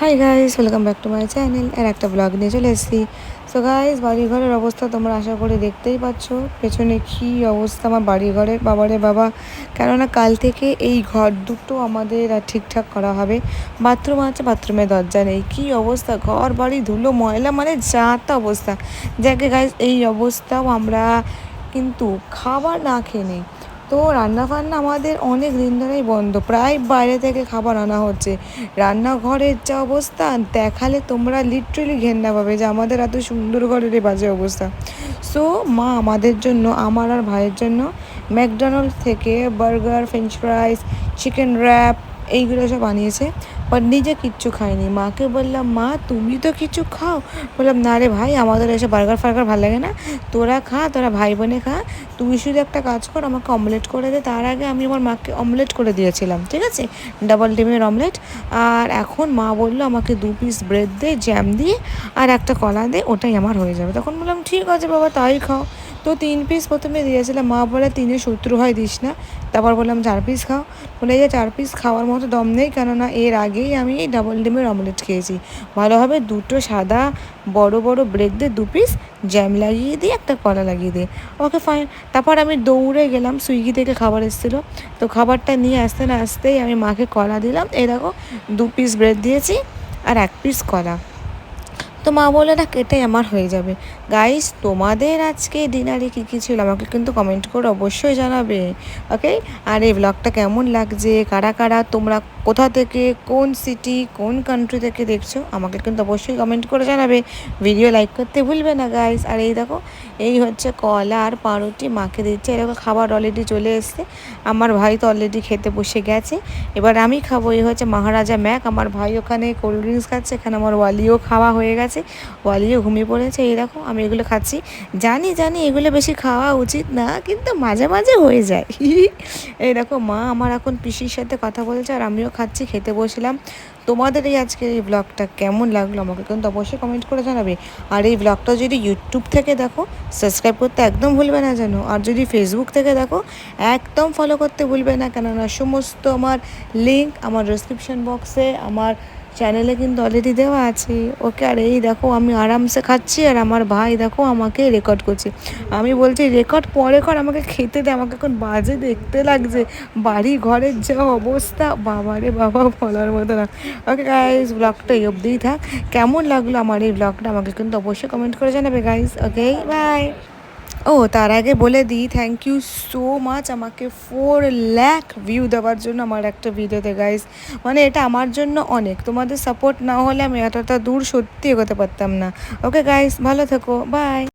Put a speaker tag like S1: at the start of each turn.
S1: Hi guys welcome back to my channel আর একটা vlog নিয়ে চলে এসেছি। সো গাইস বাড়ি ঘরের অবস্থা তোমরা আশা করে দেখতেই পাচ্ছ। পেছনে কী অবস্থা আমার বাড়ি ঘরের বাবারে বাবা। কেননা কাল থেকে এই ঘর দুটো আমাদের ঠিকঠাক করা হবে। বাথরুম আছে, বাথরুমের দরজা নেই। কী অবস্থা? ঘর, বাড়ি, ধুলো, ময়লা মানে যা তা অবস্থা। যাকে গাইস এই অবস্থাও আমরা কিন্তু খাবার না খেয়ে নেই। তো রান্না ফান্না আমাদের অনেক দিন ধরেই বন্ধ। প্রায় বাইরে থেকে খাবার আনা হচ্ছে। রান্নাঘরের যা অবস্থা, দেখালে তোমরা লিটারেলি ঘেন্না পাবে যে আমাদের এত সুন্দর ঘরের বাজে অবস্থা। সো মা আমাদের জন্য, আমার আর ভাইয়ের জন্য ম্যাকডোনাল্ড থেকে burger, french fries, chicken wrap এইগুলো সব বানিয়েছে বাট নিজে কিচ্ছু খাইনি। মাকে বললাম, মা, তুমি তো কিছু খাও। বললাম, না রে ভাই, আমাদের এসে বার্গার ফার্গার ভালো লাগে না। তোরা খা, তোরা ভাই বোনে খা। তুই শুধু একটা কাজ কর, আমাকে অমলেট করে দে। তার আগে আমি আমার মাকে অমলেট করে দিয়েছিলাম, ঠিক আছে? ডাবল ডিমের অমলেট। আর এখন মা বলল, আমাকে দু পিস ব্রেড দে, জ্যাম দিয়ে, আর একটা কলা দে, ওটাই আমার হয়ে যাবে। তখন বললাম, ঠিক আছে বাবা, তাই খাও। তো তিন পিস প্রথমে দিয়েছিলাম। মা বলে, তিনে শত্রু হয়, দিস না। তারপর বললাম, চার পিস খাও। বলে যে চার পিস খাওয়ার মতো দম নেই, কেননা এর আগেই আমি এই ডাবল ডিমের অমলেট খেয়েছি। ভালোভাবে দুটো সাদা বড় বড় ব্রেড দিয়ে দু পিস জ্যাম লাগিয়ে দিয়ে একটা কলা লাগিয়ে দিয়ে ওকে ফাইন তারপর আমি দৌড়ে গেলাম, সুইগি থেকে খাবার এসেছিল। তো খাবারটা নিয়ে আসতে না আসতেই আমি মাকে কলা দিলাম। দেখো, দু পিস ব্রেড দিয়েছি আর এক পিস কলা। তো মা বলে না এটাই আমার হয়ে যাবে। গাইস তোমাদের আজকে ডিনারে কী কী ছিল? আমাকে কিন্তু কমেন্ট করে অবশ্যই জানাবে। ওকে আর এই ব্লগটা কেমন লাগছে? কারা কারা? তোমরা কোথা থেকে? কোন সিটি কোন কান্ট্রি থেকে দেখছ? আমাকে কিন্তু অবশ্যই কমেন্ট করে জানাবে। ভিডিও লাইক করতে ভুলবে না গাইস আর এই দেখো, এই হচ্ছে কলা আর পাউরুটি মাকে দিচ্ছে। এরকম খাবার অলরেডি চলে এসছে। আমার ভাই তো অলরেডি খেতে বসে গেছে। এবার আমি খাব। এই হচ্ছে মহারাজা ম্যাক। আমার ভাই ওখানে কোল্ড ড্রিঙ্কস খাচ্ছে। এখানে আমার ওয়ালিও খাওয়া হয়ে গেছে। ওয়ালিও ঘুমিয়ে পড়েছে? এই দেখো, আমি এগুলো খাচ্ছি। জানি জানি এগুলো বেশি খাওয়া উচিত না, কিন্তু মাঝে মাঝে হয়ে যায়। এই দেখো, মা আমার এখন পিসির সাথে কথা বলছে আর আমিও খাচ্ছি, খেতে বসলাম। তোমাদের এই আজকের এই ব্লগটা কেমন লাগল আমাকে কিন্তু অবশ্যই কমেন্ট করে জানাবে। আর এই ব্লগটা যদি ইউটিউব থেকে দেখো সাবস্ক্রাইব করতে একদম ভুলবে না যেন আর যদি ফেসবুক থেকে দেখো, একদম ফলো করতে ভুলবে না। কেননা সমস্ত আমার লিঙ্ক আমার ডিসক্রিপশন বক্সে আমার চ্যানেলে কিন্তু অলরেডি দেওয়া আছে। ওকে আর এই দেখো, আমি আরামসে খাচ্ছি আর আমার ভাই দেখো আমাকে রেকর্ড করছে। আমি বলছি রেকর্ড পরে কর, আমাকে খেতে দে, আমাকে এখন বাজে দেখতে লাগছে। বাড়ি ঘরের যা অবস্থা বাবারে বাবা, বলার মতো না। ওকে গাইজ ব্লগটা এই অবধিই থাক। কেমন লাগল আমার এই ব্লগটা আমাকে কিন্তু অবশ্যই কমেন্ট করে জানাবে গাইজ ওকে বাই ও, তার আগে বলে দিই থ্যাংক ইউ সো মাচ আমাকে ফোর ল্যাক ভিউ দেওয়ার জন্য আমার একটা ভিডিওতে গাইস মানে এটা আমার জন্য অনেক। তোমাদের সাপোর্ট না হলে আমি এতটা দূর সত্যি এগোতে পারতাম না। ওকে গাইস ভালো থেকো। বাই